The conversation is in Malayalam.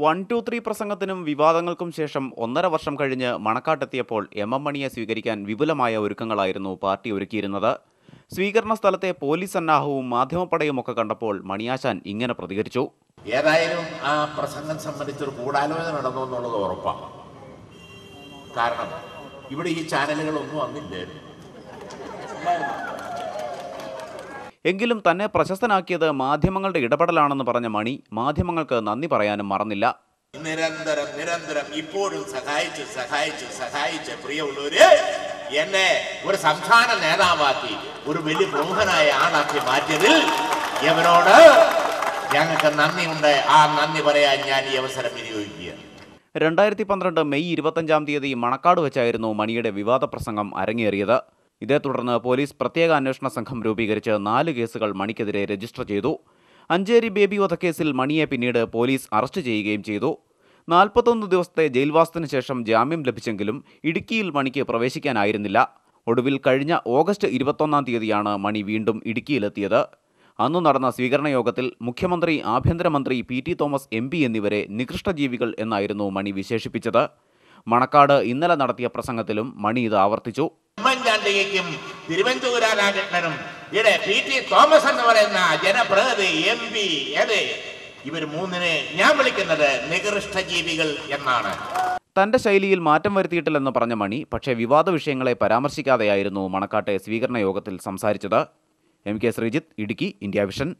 വൺ ടു ത്രീ പ്രസംഗത്തിനും വിവാദങ്ങൾക്കും ശേഷം ഒന്നര വർഷം കഴിഞ്ഞ് മണക്കാട്ടെത്തിയപ്പോൾ എം എം മണിയെ സ്വീകരിക്കാൻ വിപുലമായ ഒരുക്കങ്ങളായിരുന്നു പാർട്ടി ഒരുക്കിയിരുന്നത്. സ്വീകരണ സ്ഥലത്തെ പോലീസ് സന്നാഹവും മാധ്യമപ്പടയും ഒക്കെ കണ്ടപ്പോൾ മണിയാശാൻ ഇങ്ങനെ പ്രതികരിച്ചു. ഏതായാലും ആ പ്രസംഗം സംബന്ധിച്ചൊരു ഗൂഢാലോചന നടന്നു എന്നുള്ളത് ഉറപ്പാണ്. കാരണം ഇവിടെ ഈ ചാനലുകളൊന്നും വന്നില്ലായിരുന്നു. എങ്കിലും തന്നെ പ്രശസ്തനാക്കിയത് മാധ്യമങ്ങളുടെ ഇടപെടലാണെന്ന് പറഞ്ഞ മണി മാധ്യമങ്ങൾക്ക് നന്ദി പറയാനും മറന്നില്ല. നിരന്തരം നിരന്തരം ഇപ്പോഴും സഹായിച്ച് സഹായിച്ച് സഹായിച്ച് പ്രിയമുള്ളവര് എന്നെ ഒരു സംസ്ഥാന നേതാവാക്കി ഒരു വലിയ പ്രമുഖനായ ആളാക്കി മാറ്റിയതിൽ ഇവരോട് ഞങ്ങൾക്ക് നന്ദിയുണ്ട്. ആ നന്ദി പറയാൻ ഞാൻ ഈ അവസരം വിനിയോഗിക്കുക രണ്ടായിരത്തി പന്ത്രണ്ട് മെയ് ഇരുപത്തഞ്ചാം തീയതി മണക്കാട് വെച്ചായിരുന്നു മണിയുടെ വിവാദ പ്രസംഗം അരങ്ങേറിയത്. ഇതേ തുടർന്ന് പോലീസ് പ്രത്യേക അന്വേഷണ സംഘം രൂപീകരിച്ച് നാല് കേസുകൾ മണിക്കെതിരെ രജിസ്റ്റർ ചെയ്തു. അഞ്ചേരി ബേബി വധക്കേസിൽ മണിയെ പിന്നീട് പോലീസ് അറസ്റ്റ് ചെയ്യുകയും ചെയ്തു. നാൽപ്പത്തൊന്ന് ദിവസത്തെ ജയിൽവാസത്തിന് ശേഷം ജാമ്യം ലഭിച്ചെങ്കിലും ഇടുക്കിയിൽ മണിക്ക് പ്രവേശിക്കാനായിരുന്നില്ല. ഒടുവിൽ കഴിഞ്ഞ ഓഗസ്റ്റ് ഇരുപത്തൊന്നാം തീയതിയാണ് മണി വീണ്ടും ഇടുക്കിയിലെത്തിയത്. അന്നു നടന്ന സ്വീകരണ യോഗത്തിൽ മുഖ്യമന്ത്രി ആഭ്യന്തരമന്ത്രി P T Thomas M P എന്നിവരെ നികൃഷ്ടജീവികൾ എന്നായിരുന്നു മണി വിശേഷിപ്പിച്ചത്. മണക്കാട് ഇന്നലെ നടത്തിയ പ്രസംഗത്തിലും മണി ഇത് ആവർത്തിച്ചു. ഉമ്മൻചാണ്ടിക്കും തിരുവനന്തപുര രാജേട്ടനും ഇവിടെ പി ടി തോമസ് എന്ന് പറയുന്ന ജനപ്രതിനിധി എം പി ഇവർ മൂന്നിനെ ഞാൻ വിളിക്കുന്നത് നികൃഷ്ട ജീവികൾ എന്നാണ്. തന്റെ ശൈലിയിൽ മാറ്റം വരുത്തിയിട്ടില്ലെന്ന് പറഞ്ഞ മണി പക്ഷേ വിവാദ വിഷയങ്ങളെ പരാമർശിക്കാതെയായിരുന്നു മണക്കാട്ടെ സ്വീകരണ യോഗത്തിൽ സംസാരിച്ചത്. M K Sreejith Idukki India Vision.